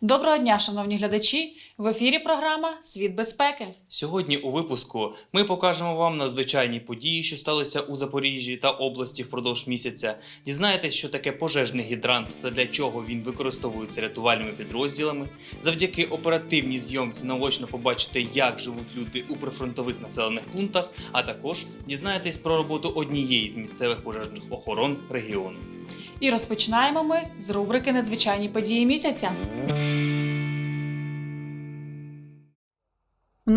Доброго дня, шановні глядачі! В ефірі програма Світ безпеки. Сьогодні у випуску ми покажемо вам надзвичайні події, що сталися у Запоріжжі та області впродовж місяця. Дізнаєтесь, що таке пожежний гідрант та для чого він використовується рятувальними підрозділами. Завдяки оперативній зйомці наочно побачите, як живуть люди у прифронтових населених пунктах, а також дізнаєтесь про роботу однієї з місцевих пожежних охорон регіону. І розпочинаємо ми з рубрики Надзвичайні події місяця.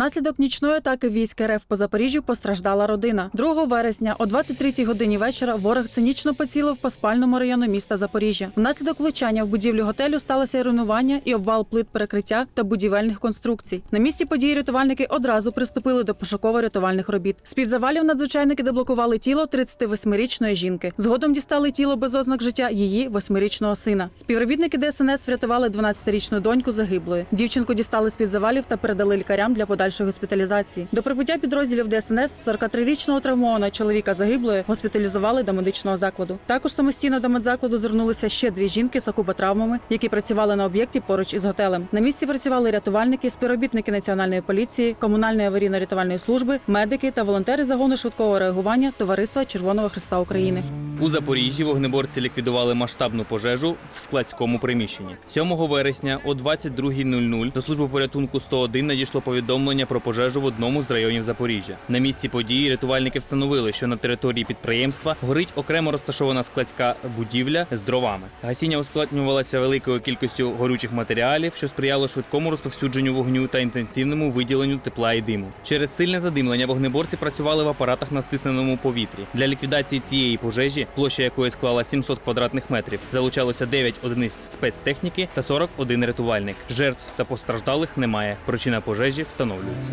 Внаслідок нічної атаки військ РФ по Запоріжжю постраждала родина. 2 вересня о 23 годині вечора ворог цинічно поцілив по спальному району міста Запоріжжя. Внаслідок влучання в будівлю готелю сталося руйнування і обвал плит перекриття та будівельних конструкцій. На місці події рятувальники одразу приступили до пошуково-рятувальних робіт. З під завалів надзвичайники деблокували тіло 38-річної жінки. Згодом дістали тіло без ознак життя її 8-річного сина. Співробітники ДСНС врятували 12-річну доньку загиблої. Дівчинку дістали з під завалів та передали лікарям для подальшої госпіталізації. До прибуття підрозділів ДСНС 43-річного травмованого чоловіка загиблої госпіталізували до медичного закладу. Також самостійно до медзакладу звернулися ще дві жінки з окупотравмами, які працювали на об'єкті поруч із готелем. На місці працювали рятувальники, співробітники національної поліції, комунальної аварійно-рятувальної служби, медики та волонтери загону швидкого реагування Товариства Червоного Христа України. У Запоріжжі вогнеборці ліквідували масштабну пожежу в складському приміщенні. 7 вересня о 22.00 до служби порятунку 101 надійшло повідомлення про пожежу в одному з районів Запоріжжя. На місці події рятувальники встановили, що на території підприємства горить окремо розташована складська будівля з дровами. Гасіння ускладнювалося великою кількістю горючих матеріалів, що сприяло швидкому розповсюдженню вогню та інтенсивному виділенню тепла і диму. Через сильне задимлення вогнеборці працювали в апаратах на стисненому повітрі. Для ліквідації цієї пожежі, площа якої склала 700 квадратних метрів, залучалося 9 одиниць спецтехніки та 41 рятувальник. Жертв та постраждалих немає. Причина пожежі встановлюється.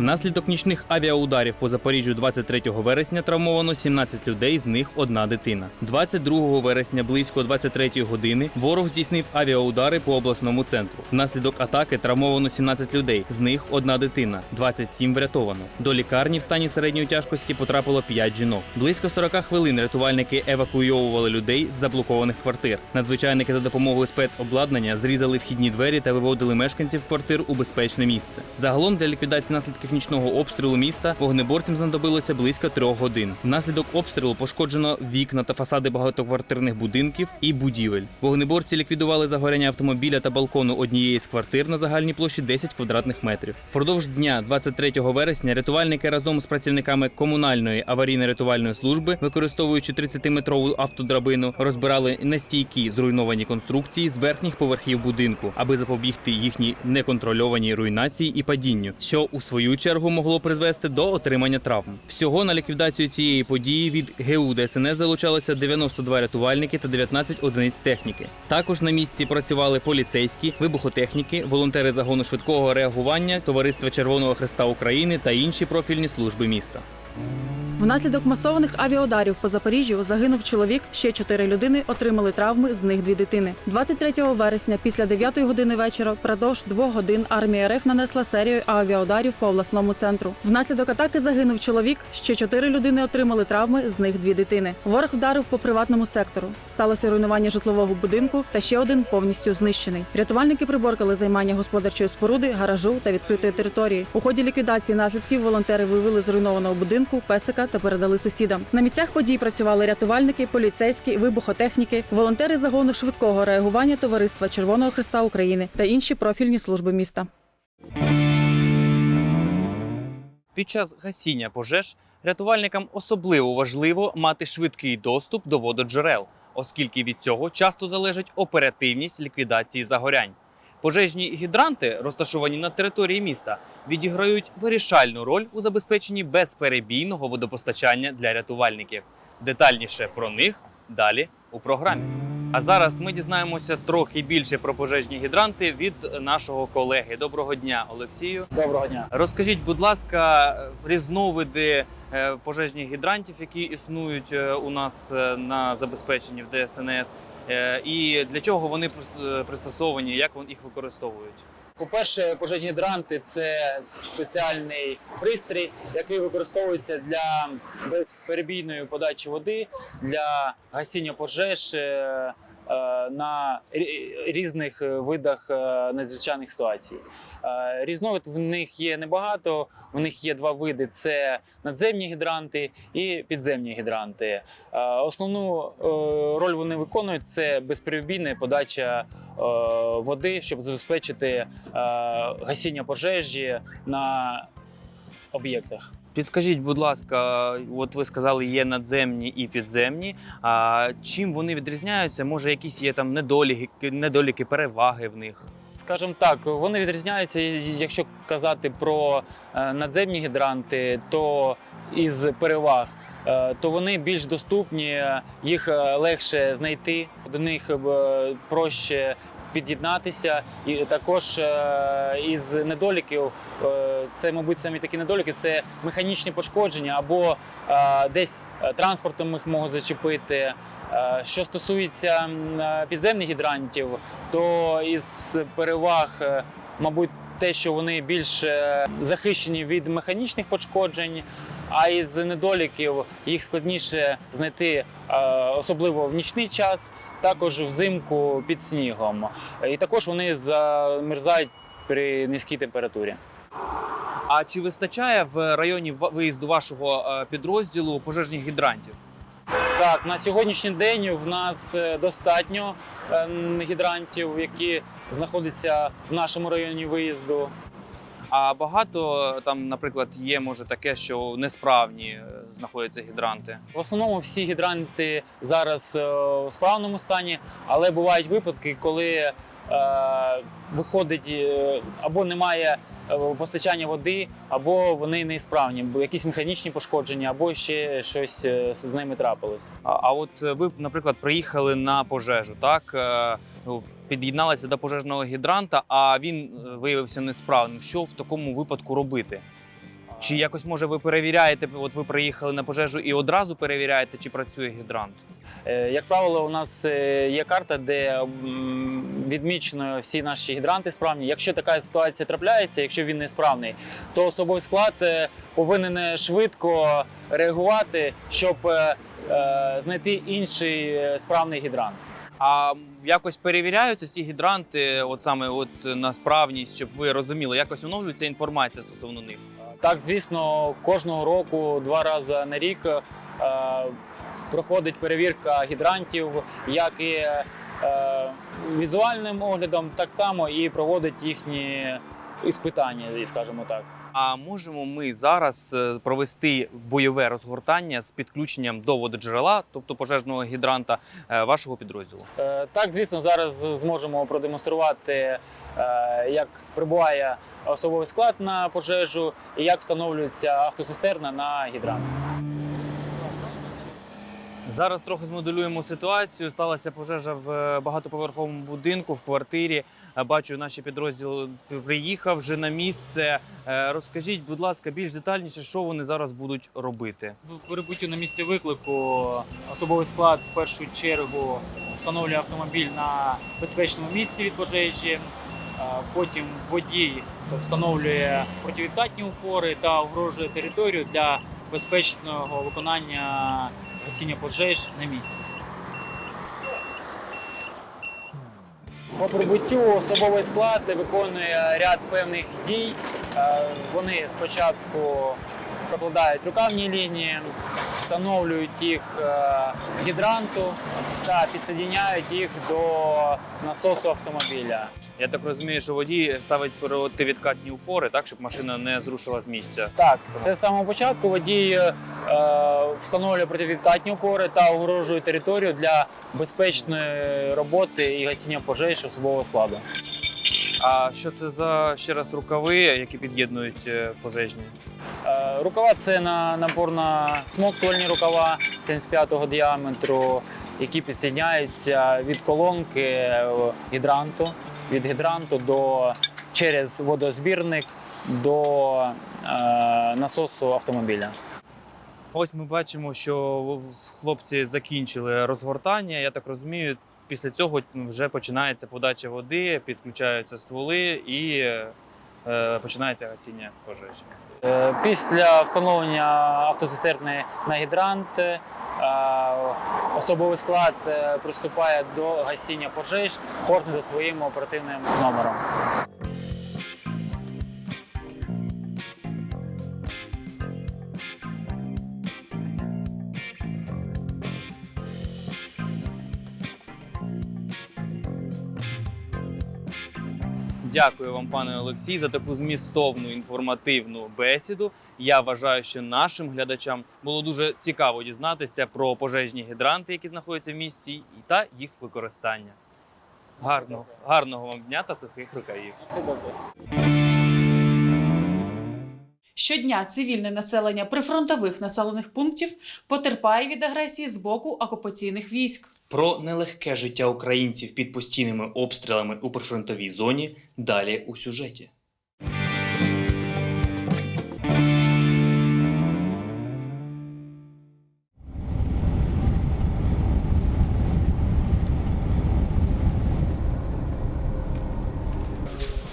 Внаслідок нічних авіаударів по Запоріжжю 23 вересня травмовано 17 людей, з них одна дитина. 22 вересня близько 23 години ворог здійснив авіаудари по обласному центру. Внаслідок атаки травмовано 17 людей, з них одна дитина, 27 врятовано. До лікарні в стані середньої тяжкості потрапило 5 жінок. Близько 40 хвилин рятувальники евакуйовували людей з заблокованих квартир. Надзвичайники за допомогою спецобладнання зрізали вхідні двері та виводили мешканців квартир у безпечне місце. Загалом для ліквідації наслідків нічного обстрілу міста вогнеборцям знадобилося близько трьох годин. Внаслідок обстрілу пошкоджено вікна та фасади багатоквартирних будинків і будівель. Вогнеборці ліквідували загоряння автомобіля та балкону однієї з квартир на загальній площі 10 квадратних метрів. Впродовж дня, 23 вересня, рятувальники разом з працівниками комунальної аварійно-рятувальної служби, використовуючи 30-метрову автодрабину, розбирали нестійкі зруйновані конструкції з верхніх поверхів будинку, аби запобігти їхній неконтрольованій руйнації і падінню, що у свою чергу могло призвести до отримання травм. Всього на ліквідацію цієї події від ГУ ДСНС залучалося 92 рятувальники та 19 одиниць техніки. Також на місці працювали поліцейські, вибухотехніки, волонтери загону швидкого реагування, Товариства Червоного Христа України та інші профільні служби міста. Внаслідок масованих авіаударів по Запоріжжю загинув чоловік. Ще чотири людини отримали травми, з них дві дитини. 23 вересня, після 9 години вечора, впродовж двох годин армія РФ нанесла серію авіаударів по обласному центру. Внаслідок атаки загинув чоловік. Ще чотири людини отримали травми, з них дві дитини. Ворог вдарив по приватному сектору. Сталося руйнування житлового будинку, та ще один повністю знищений. Рятувальники приборкали займання господарчої споруди, гаражу та відкритої території. У ході ліквідації наслідків волонтери вивели з руйнованого будинку песика та передали сусідам. На місцях подій працювали рятувальники, поліцейські, вибухотехніки, волонтери загону швидкого реагування Товариства Червоного Христа України та інші профільні служби міста. Під час гасіння пожеж рятувальникам особливо важливо мати швидкий доступ до вододжерел, оскільки від цього часто залежить оперативність ліквідації загорянь. Пожежні гідранти, розташовані на території міста, відіграють вирішальну роль у забезпеченні безперебійного водопостачання для рятувальників. Детальніше про них далі у програмі. А зараз ми дізнаємося трохи більше про пожежні гідранти від нашого колеги. Доброго дня, Олексію. Доброго дня. Розкажіть, будь ласка, різновиди е, пожежних гідрантів, які існують е, у нас е, на забезпеченні в ДСНС, і для чого вони прис- пристосовані, як їх використовують? По-перше, пожежні гідранти це спеціальний пристрій, який використовується для безперебійної подачі води, для гасіння пожеж, е, на різних е, видах е, надзвичайних ситуацій. Е, Різновид в них є небагато. В них є два види: це надземні гідранти і підземні гідранти. Е, Основну е, роль вони виконують це безперебійна подача е, води, щоб забезпечити е, гасіння пожежі на об'єктах. Підскажіть, будь ласка, от ви сказали, є надземні і підземні. А чим вони відрізняються? Може, якісь є там недоліки, недоліки, переваги в них? Скажімо так, вони відрізняються, якщо казати про е, надземні гідранти, то із переваг. е, То вони більш доступні, їх е, легше знайти, до них проще під'єднатися. І також із недоліків, це, мабуть, самі такі недоліки, це механічні пошкодження або е, десь е, транспортом їх можуть зачепити. Е, Що стосується підземних гідрантів, то із переваг, мабуть, те, що вони більш захищені від механічних пошкоджень, а із недоліків їх складніше знайти, особливо в нічний час, також взимку під снігом. І також вони замерзають при низькій температурі. А чи вистачає в районі виїзду вашого е, підрозділу пожежних гідрантів? Так, на сьогоднішній день в нас е, достатньо е, гідрантів, які знаходяться в нашому районі виїзду. А багато там, наприклад, є може таке, що несправні знаходяться гідранти. В основному всі гідранти зараз в справному стані, але бувають випадки, коли е, виходить або немає постачання води, або вони неісправні, бо якісь механічні пошкодження, або ще щось е, з ними трапилось. А, а от е, ви, наприклад, приїхали на пожежу, так? Е, ну, Під'єдналися до пожежного гідранта, а він е, виявився несправним. Що в такому випадку робити? Чи якось може ви перевіряєте? От ви приїхали на пожежу і одразу перевіряєте, чи працює гідрант? Е, Як правило, у нас е, є карта, де відмічено всі наші гідранти справні. Якщо така ситуація трапляється, якщо він несправний, то особовий склад е, повинен швидко реагувати, щоб знайти інший справний гідрант. А якось перевіряються ці гідранти, от саме от на справність, щоб ви розуміли, якось оновлюється інформація стосовно них. Так, звісно, кожного року, два рази на рік проходить перевірка гідрантів, як і е, візуальним оглядом, так само і проводить їхні іспитання, скажімо так. А можемо ми зараз е, провести бойове розгортання з підключенням до вододжерела, тобто пожежного гідранта е, вашого підрозділу? Е, Так, звісно, зараз зможемо продемонструвати, як прибуває особовий склад на пожежу і як встановлюється автосистерна на гідрант. Зараз трохи змоделюємо ситуацію. Сталася пожежа в е, багатоповерховому будинку в квартирі. Е, Бачу, наш підрозділ приїхав вже на місце. Е, Розкажіть, будь ласка, більш детальніше, що вони зараз будуть робити. В прибуттю на місце виклику особовий склад в першу чергу встановлює автомобіль на безпечному місці від пожежі. Потім водій встановлює противідкатні упори та огорожує територію для безпечного виконання гасіння пожеж на місці. По прибуттю особовий склад виконує ряд певних дій. Е, Вони спочатку прокладають рукавні лінії, встановлюють їх е, гідранту та підсоединяють їх до насосу автомобіля. Я так розумію, що водій ставить противідкатні упори, так щоб машина не зрушила з місця. Так, це з самого початку водій е, встановлює противідкатні опори та огорожує територію для безпечної роботи і гасіння пожеж особового складу. А що це за ще раз рукави, які під'єднують е, пожежні? Е, Рукава це на напорно смоктувальні рукава 75-го діаметру, які підсоединяються від колонки е, гідранту, від гідранту до через водозбірник до е, насосу автомобіля. Ось ми бачимо, що хлопці закінчили розгортання. Я так розумію, після цього вже починається подача води, підключаються стволи і е, починається гасіння пожежі. Е, Після встановлення автоцистерни на гідрант особовий склад е, приступає до гасіння пожеж, кожен за своїм оперативним номером. Дякую вам, пане Олексій, за таку змістовну інформативну бесіду. Я вважаю, що нашим глядачам було дуже цікаво дізнатися про пожежні гідранти, які знаходяться в місті, та їх використання. Гарного, гарного вам дня та сухих рукавів. Все добре. Щодня цивільне населення прифронтових населених пунктів потерпає від агресії з боку окупаційних військ. Про нелегке життя українців під постійними обстрілами у прифронтовій зоні далі у сюжеті.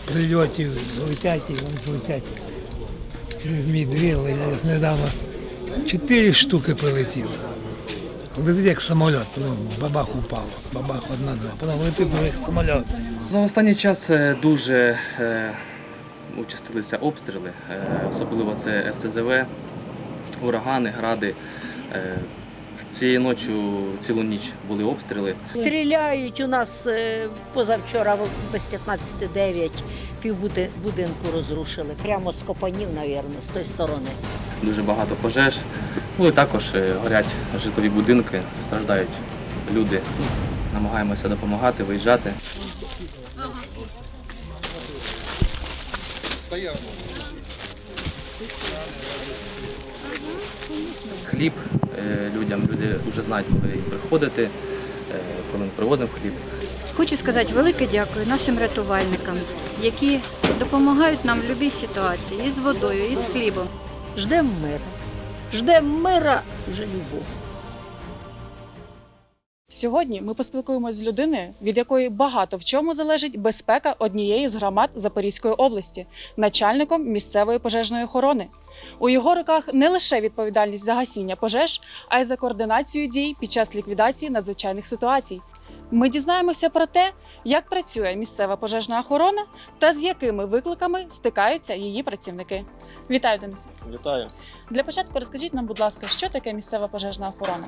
прильотів летять і вони летять мій двір. Я ось недавно чотири штуки прилетіло. Летить як самоліт, потім бабах упав, бабах одна-два, потім летить як самоліт. За останній час е, дуже е, участилися обстріли, е, особливо це РСЗВ, урагани, гради. Цієї ночі цілу ніч були обстріли. Стріляють у нас е, позавчора в- без 15-9 півбудинку розрушили. Прямо з копанів, мабуть, з тої сторони. Дуже багато пожеж. Ну і також е, горять житлові будинки, страждають люди. Намагаємося допомагати, виїжджати. Хліб е, людям, люди вже знають, коли приходити, е, коли ми привозимо хліб. Хочу сказати велике дякую нашим рятувальникам, які допомагають нам в будь-якій ситуації і з водою, і з хлібом. Ждемо мира. Ждемо мира, вже любов. Сьогодні ми поспілкуємось з людиною, від якої багато в чому залежить безпека однієї з громад Запорізької області, начальником місцевої пожежної охорони. У його руках не лише відповідальність за гасіння пожеж, а й за координацію дій під час ліквідації надзвичайних ситуацій. Ми дізнаємося про те, як працює місцева пожежна охорона та з якими викликами стикаються її працівники. Вітаю, Денисе! Вітаю. Для початку розкажіть нам, будь ласка, що таке місцева пожежна охорона?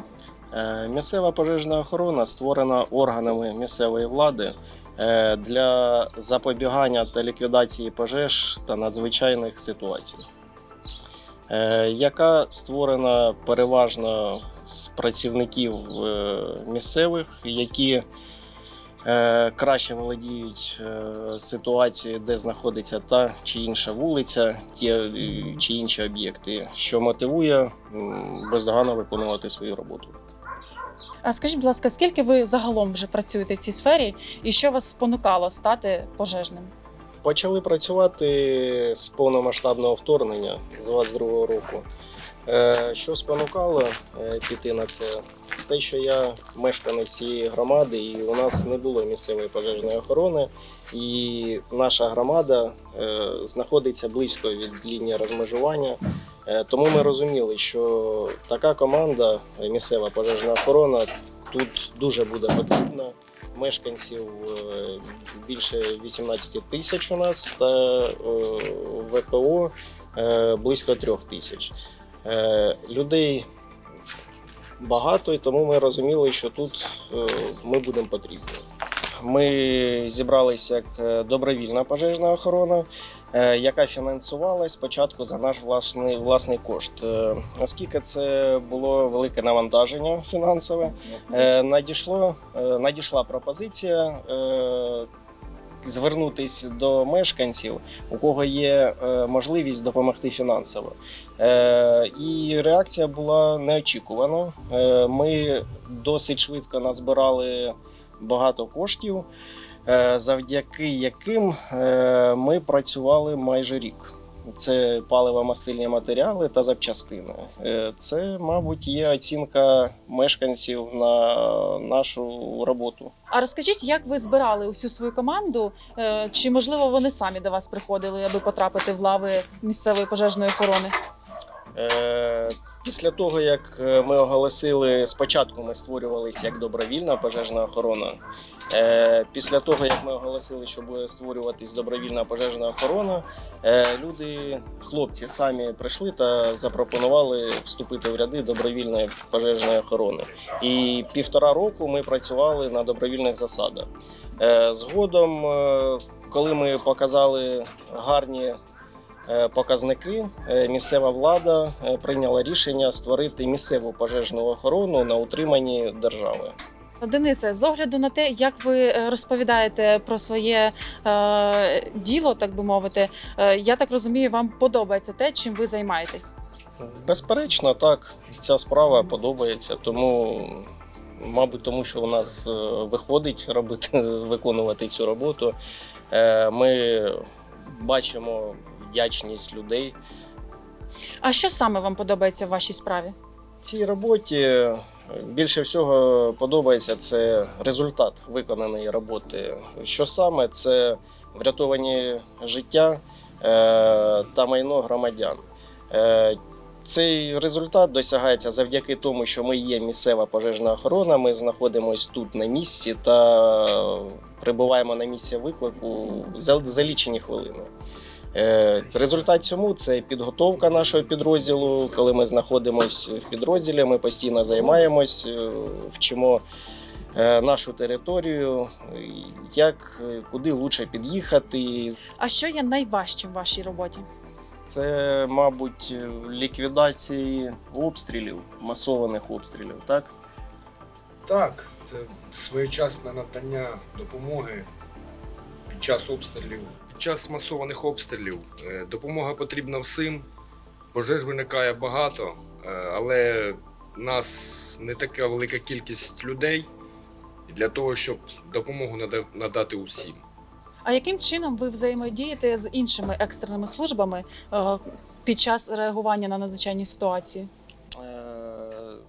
Е, Місцева пожежна охорона створена органами місцевої влади е, для запобігання та ліквідації пожеж та надзвичайних ситуацій, е, яка створена переважно з працівників місцевих, які краще володіють ситуацією, де знаходиться та чи інша вулиця, ті чи інші об'єкти, що мотивує м, бездоганно виконувати свою роботу. А скажіть, будь ласка, скільки ви загалом вже працюєте в цій сфері, і що вас спонукало стати пожежним? Почали працювати з повномасштабного вторгнення з 22 року. Е, Що спонукало е, піти на це? Те, що я мешканець цієї громади, і у нас не було місцевої пожежної охорони, і наша громада е, знаходиться близько від лінії розмежування. Е, Тому ми розуміли, що така команда, е, місцева пожежна охорона, тут дуже буде потрібна. Мешканців е, більше 18 тисяч у нас та ВПО близько 3 тисяч. Людей багато, і тому ми розуміли, що тут ми будемо потрібні. Ми зібралися як е, добровільна пожежна охорона, е, яка фінансувалась спочатку за наш власний, власний кошт. Е, Оскільки це було велике навантаження фінансове, надійшло, надійшла пропозиція звернутися до мешканців, у кого є можливість допомогти фінансово. І реакція була неочікувана. Ми досить швидко назбирали багато коштів, е, завдяки яким е, ми працювали майже рік. Це паливо-мастильні матеріали та запчастини. Е, Це, мабуть, є оцінка мешканців на нашу роботу. А розкажіть, як ви збирали усю свою команду? Чи можливо вони самі до вас приходили, аби потрапити в лави місцевої пожежної охорони? Після того, як е, ми оголосили, спочатку ми створювалися як добровільна пожежна охорона. Е, Після того, як ми оголосили, що буде створюватись добровільна пожежна охорона, е, люди, хлопці самі прийшли та запропонували вступити в ряди добровільної пожежної охорони. І півтора року ми працювали на добровільних засадах. Згодом, коли ми показали гарні показники, е, місцева влада е, прийняла рішення створити місцеву пожежну охорону на утриманні держави. Денисе, з огляду на те, як ви е, розповідаєте про своє е, діло, так би мовити, е, я так розумію, вам подобається те, чим ви займаєтесь. Безперечно, так, ця справа подобається, тому, мабуть, тому що у нас е, виходить робити, виконувати цю роботу. Е, Ми бачимо вдячність людей. А що саме вам подобається в вашій справі? Цій роботі більше всього подобається це результат виконаної роботи. Що саме це врятовані життя е, та майно громадян. Е, Цей результат досягається завдяки тому, що ми є місцева пожежна охорона. Ми знаходимося тут на місці та прибуваємо на місце виклику за, за лічені хвилини. Е, Результат цьому це підготовка нашого підрозділу. Коли ми знаходимося в підрозділі, ми постійно займаємось, е, вчимо е, нашу територію, як куди лучше під'їхати. А що є найважчим в вашій роботі? Це, мабуть, ліквідації обстрілів, масованих обстрілів, так? Так, це своєчасне надання допомоги під час обстрілів. Під час масованих обстрілів е, допомога потрібна всім. Пожеж виникає багато, е, але нас не така велика кількість людей для того, щоб допомогу нада- надати усім. А яким чином ви взаємодієте з іншими екстреними службами е, під час реагування на надзвичайні ситуації?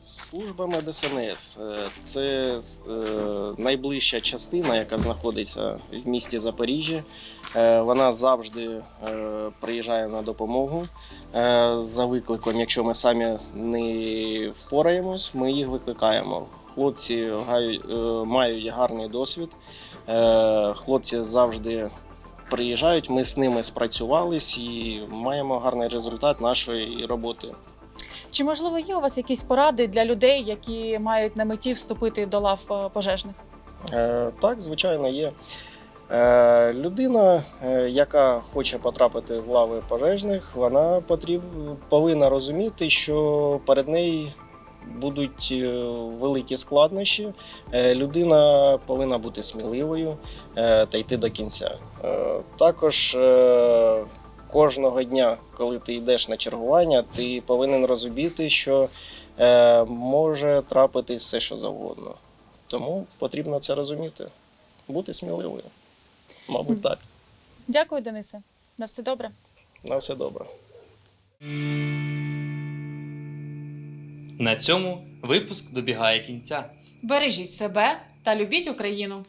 Службами ДСНС це найближча частина, яка знаходиться в місті Запоріжжя. Е, Вона завжди е, приїжджає на допомогу е, за викликом. Якщо ми самі не впораємось, ми їх викликаємо. Хлопці мають гарний досвід. Хлопці завжди приїжджають. Ми з ними спрацювались і маємо гарний результат нашої роботи. Чи можливо є у вас якісь поради для людей, які мають на меті вступити до лав пожежних? Так, звичайно, є. Е, Людина, е, яка хоче потрапити в лави пожежних, вона потріб, повинна розуміти, що перед нею будуть е, великі складнощі. Людина повинна бути сміливою та йти до кінця. Також кожного дня, коли ти йдеш на чергування, ти повинен розуміти, що може трапитись все, що завгодно. Тому потрібно це розуміти, бути сміливою. Мабуть, так. Дякую, Денисе. На все добре. На все добре. На цьому випуск добігає кінця. Бережіть себе та любіть Україну.